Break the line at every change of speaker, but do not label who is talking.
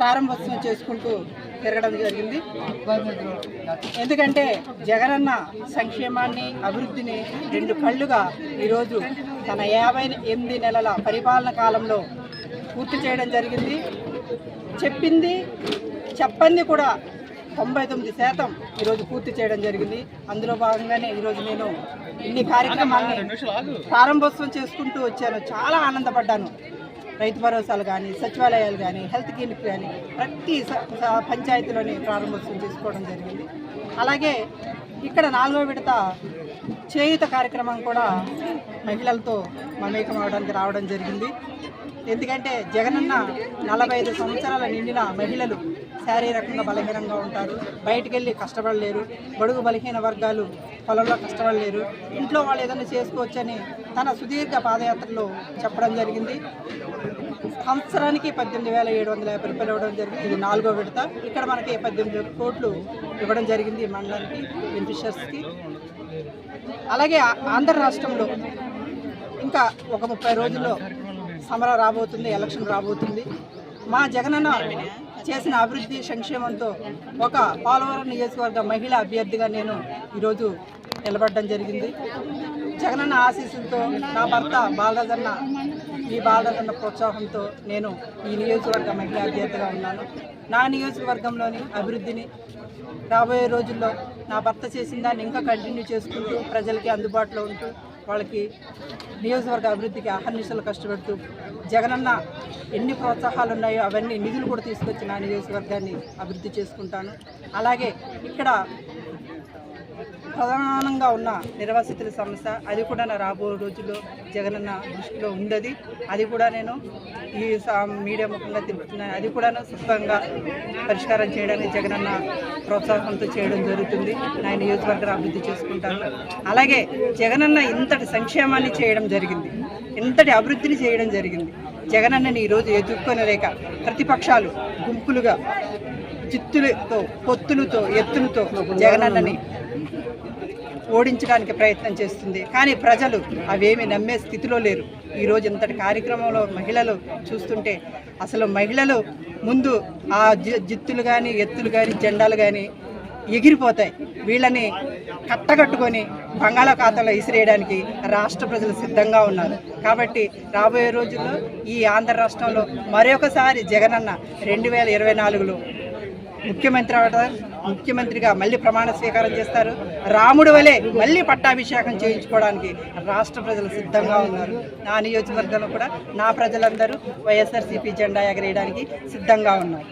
ప్రారంభోత్సవం చేసుకుంటూ తిరగడం జరిగింది. ఎందుకంటే జగనన్న సంక్షేమాన్ని అభివృద్ధిని రెండు కళ్ళుగా ఈరోజు తన యాభై ఎనిమిది నెలల పరిపాలన కాలంలో పూర్తి చేయడం జరిగింది. చెప్పింది చెప్పంది కూడా తొంభై తొమ్మిది శాతం ఈరోజు పూర్తి చేయడం జరిగింది. అందులో భాగంగానే ఈరోజు నేను ఇన్ని కార్యక్రమాన్ని ప్రారంభోత్సవం చేసుకుంటూ వచ్చాను. చాలా ఆనందపడ్డాను. రైతు భరోసాలు కానీ సచివాలయాలు కానీ హెల్త్ క్లినిక్ కానీ ప్రతి పంచాయతీలోనే పంచాయతీలోని ప్రారంభోత్సవం చేసుకోవడం జరిగింది. అలాగే ఇక్కడ నాలుగో విడత చేయుత కార్యక్రమం కూడా మహిళలతో మమేకం అవడానికి రావడం జరిగింది. ఎందుకంటే జగనన్న నలభై ఐదు సంవత్సరాల నిండిన మహిళలు శారీరకంగా బలహీనంగా ఉంటారు. బయటికి వెళ్ళి కష్టపడలేరు. బడుగు బలహీన వర్గాలు పొలంలో కష్టపడలేరు. ఇంట్లో వాళ్ళు ఏదైనా చేసుకోవచ్చని తన సుదీర్ఘ పాదయాత్రలో చెప్పడం జరిగింది. సంవత్సరానికి పద్దెనిమిది వేల ఏడు వందల యాభై రూపాయలు ఇవ్వడం జరిగింది. ఇది నాలుగో విడత. ఇక్కడ మనకి పద్దెనిమిది కోట్లు ఇవ్వడం జరిగింది మండలానికి బెనిఫిషియర్స్కి అలాగే ఆంధ్ర రాష్ట్రంలో ఇంకా ఒక ముప్పై రోజుల్లో సమరం రాబోతుంది ఎలక్షన్ రాబోతుంది. మా జగనన్న చేసిన అభివృద్ధి సంక్షేమంతో ఒక పోలవరం నియోజకవర్గ మహిళా అభ్యర్థిగా నేను ఈరోజు నిలబడడం జరిగింది. జగనన్న ఆశీస్సులతో నా భర్త బాలరాజన్న ఈ బాలరాజన్న ప్రోత్సాహంతో నేను ఈ నియోజకవర్గ మహిళా అభ్యర్థిగా ఉన్నాను. నా నియోజకవర్గంలోని అభివృద్ధిని రాబోయే రోజుల్లో నా భర్త చేసిన దాన్ని ఇంకా కంటిన్యూ చేసుకుంటూ ప్రజలకి అందుబాటులో ఉంటూ వాళ్ళకి నియోజకవర్గ అభివృద్ధికి అహర్నిశలు కష్టపడుతూ జగనన్న ఎన్ని ప్రోత్సాహాలు ఉన్నాయో అవన్నీ నిధులు కూడా తీసుకొచ్చి నా నియోజకవర్గాన్ని అభివృద్ధి చేసుకుంటాను. అలాగే ఇక్కడ ప్రధానంగా ఉన్న నిర్వాసితుల సమస్య అది కూడా నా రాబో రోజుల్లో జగనన్న దృష్టిలో ఉన్నది అది కూడా నేను ఈ మీడియా ముఖంగా తెలుపుతున్నాను అది కూడా సుఖంగా పరిష్కారం చేయడానికి జగనన్న ప్రోత్సాహంతో చేయడం జరుగుతుంది. నా నియోజకవర్గాన్ని అభివృద్ధి చేసుకుంటాను. అలాగే జగనన్న ఇంతటి సంక్షేమాన్ని చేయడం జరిగింది. ఇంతటి అభివృద్ధిని చేయడం జరిగింది. జగనన్నని ఈరోజు ఎదుర్కొనలేక ప్రతిపక్షాలు గుంపులుగా చిత్తులతో పొత్తులతో ఎత్తులతో జగనన్నని ఓడించడానికి ప్రయత్నం చేస్తుంది. కానీ ప్రజలు అవేమి నమ్మే స్థితిలో లేరు. ఈరోజు ఇంతటి కార్యక్రమంలో మహిళలు చూస్తుంటే అసలు మహిళలు ముందు ఆ జి- జిత్తులు కానీ ఎత్తులు కానీ జెండాలు కానీ ఎగిరిపోతాయి. వీళ్ళని కట్టగట్టుకొని బంగాళాఖాతంలో ఇసిరేయడానికి రాష్ట్ర ప్రజలు సిద్ధంగా ఉన్నారు. కాబట్టి రాబోయే రోజుల్లో ఈ ఆంధ్ర రాష్ట్రంలో మరొకసారి జగనన్న రెండు వేల ఇరవై నాలుగులో ముఖ్యమంత్రి అవడం ముఖ్యమంత్రిగా మళ్ళీ ప్రమాణ స్వీకారం చేస్తారు. రాముడు వలె మళ్ళీ పట్టాభిషేకం చేయించుకోవడానికి రాష్ట్ర ప్రజలు సిద్ధంగా ఉన్నారు. నా నియోజకవర్గంలో కూడా నా ప్రజలందరూ వైఎస్ఆర్సీపీ జెండా ఎగరేయడానికి సిద్ధంగా ఉన్నారు.